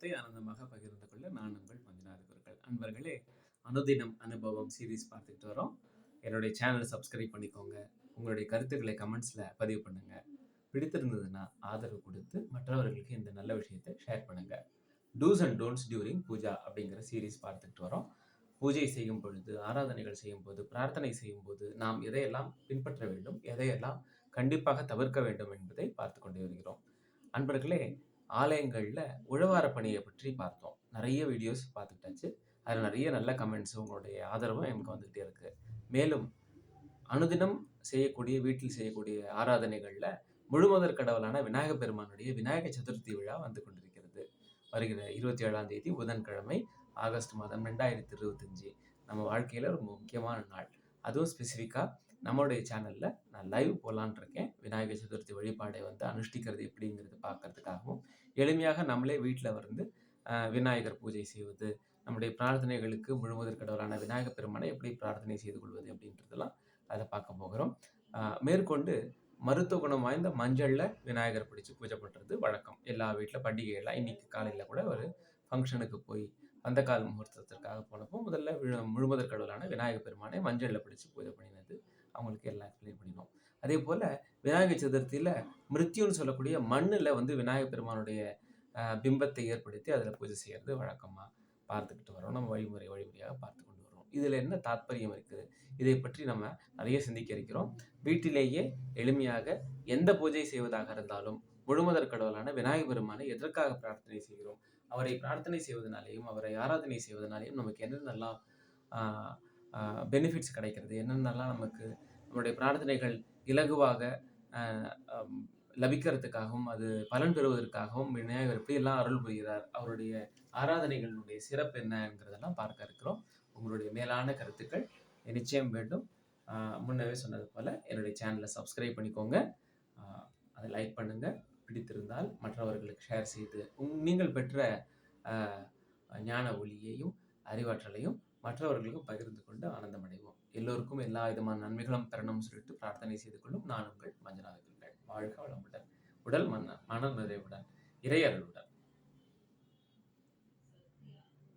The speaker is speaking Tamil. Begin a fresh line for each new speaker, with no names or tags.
அனுபவத்தை ஆனந்தமாக பகிர்ந்து கொள்ள நான் உங்கள் மஞ்சுநாத குருக்கள் அன்பர்களே அனுதினம் அனுபவம் சீரீஸ் பார்த்துட்டு வரோம். என்னுடைய சேனல் சப்ஸ்கிரைப் பண்ணிக்கோங்க. உங்களுடைய கருத்துக்களை கமெண்ட்ஸில் பதிவு பண்ணுங்க. பிடித்திருந்ததுன்னா ஆதரவு கொடுத்து மற்றவர்களுக்கு இந்த நல்ல விஷயத்தை ஷேர் பண்ணுங்க. Dos and don'ts during puja அப்படிங்கிற சீரீஸ் பார்த்துக்கிட்டு வரோம். பூஜை செய்யும் பொழுது ஆராதனைகள் செய்யும் போது பிரார்த்தனை செய்யும் போது நாம் எதையெல்லாம் பின்பற்ற வேண்டும் எதையெல்லாம் கண்டிப்பாக தவிர்க்க வேண்டும் என்பதை பார்த்து கொண்டே வருகிறோம். அன்பர்களே ஆலயங்களில் உழவார பணியை பற்றி பார்த்தோம். நிறைய வீடியோஸ் பார்த்துக்கிட்டாச்சு. அதில் நிறைய நல்ல கமெண்ட்ஸ் உங்களுடைய ஆதரவும் எனக்கு வந்துகிட்டே இருக்குது மேலும் அனுதினம் செய்யக்கூடிய வீட்டில் செய்யக்கூடிய ஆராதனைகளில் முழுமுதற் கடவுளான விநாயக பெருமானுடைய விநாயக சதுர்த்தி விழா வந்து கொண்டிருக்கிறது. வருகிற இருபத்தி ஏழாம் தேதி புதன்கிழமை ஆகஸ்ட் மாதம் ரெண்டாயிரத்தி இருபத்தஞ்சி. நம்ம வாழ்க்கையில் ரொம்ப முக்கியமான நாள். அதுவும் ஸ்பெசிஃபிக்காக நம்மளுடைய சேனலில் நான் லைவ் போகலான் இருக்கேன் விநாயகர் சதுர்த்தி வழிபாடை வந்து அனுஷ்டிக்கிறது எப்படிங்கிறது பார்க்கறதுக்காகவும் எளிமையாக நம்மளே வீட்டில் வந்து விநாயகர் பூஜை செய்வது நம்முடைய பிரார்த்தனைகளுக்கு முழுவதற் கடவுளான விநாயகர் பெருமானை எப்படி பிரார்த்தனை செய்து கொள்வது அப்படின்றதெல்லாம் அதை பார்க்க போகிறோம். மேற்கொண்டு மருத்துவ குணம் வாய்ந்த மஞ்சளில் விநாயகர் பிடிச்சி பூஜை பண்ணுறது வழக்கம். எல்லா வீட்டில் பண்டிகைகள்லாம் இன்னைக்கு காலையில் கூட ஒரு ஃபங்க்ஷனுக்கு போய் அந்த கால முகூர்த்தத்திற்காக போனப்போ முதல்ல விழு- கடவுளான விநாயகர் பெருமானை மஞ்சளில் பிடிச்சி பூஜை பண்ணினது அவங்களுக்கு எல்லாம் எக்ஸ்பிளைன் பண்ணினோம் அதே போல் விநாயகர் சதுர்த்தியில் மிருத்யுன்னு சொல்லக்கூடிய மண்ணில் வந்து விநாயகர் பெருமானுடைய பிம்பத்தை ஏற்படுத்தி அதில் பூஜை செய்கிறது வழக்கமாக பார்த்துக்கிட்டு வரோம் நம்ம வழிமுறை வழிமுறையாக பார்த்து கொண்டு வரோம் இதில் என்ன தாத்பரியம் இருக்குது? இதை பற்றி நம்ம நிறைய சிந்திக்க இருக்கிறோம். வீட்டிலேயே எளிமையாக எந்த பூஜை செய்வதாக இருந்தாலும் முழுமதர் கடவுளான விநாயகர் பெருமானை எதற்காக பிரார்த்தனை செய்கிறோம்? அவரை பிரார்த்தனை செய்வதனாலேயும் அவரை ஆராதனை செய்வதனாலேயும் நமக்கு என்னென்னலாம் பெனிஃபிட்ஸ் கிடைக்கிறது? என்னென்னலாம் நமக்கு நம்முடைய பிரார்த்தனைகள் இலகுவாக லபிக்கிறதுக்காகவும் அது பலன் பெறுவதற்காகவும் விநாயகர் எப்படியெல்லாம் அருள் புரிகிறார். அவருடைய ஆராதனைகளினுடைய சிறப்பு என்னங்கிறதெல்லாம் பார்க்க இருக்கிறோம். உங்களுடைய மேலான கருத்துக்கள் நிச்சயம் வேண்டும். முன்னவே சொன்னது போல் என்னுடைய சேனலை சப்ஸ்கிரைப் பண்ணிக்கோங்க. அதை லைக் பண்ணுங்கள் பிடித்திருந்தால் மற்றவர்களுக்கு ஷேர் செய்து உங் நீங்கள் பெற்ற ஞான ஒளியையும் அறிவாற்றலையும் மற்றவர்களுக்கும் பகிர்ந்து கொண்டு ஆனந்தமடைவோம். எல்லோருக்கும் எல்லா விதமான நன்மைகளும் தரணும் சொல்லிட்டு பிரார்த்தனை செய்து கொள்ளும் நான் உங்கள் மஞ்சனாக வாழ்க வளமுடன். உடல் மன மன நிறைவுடன் இறையருளுடன்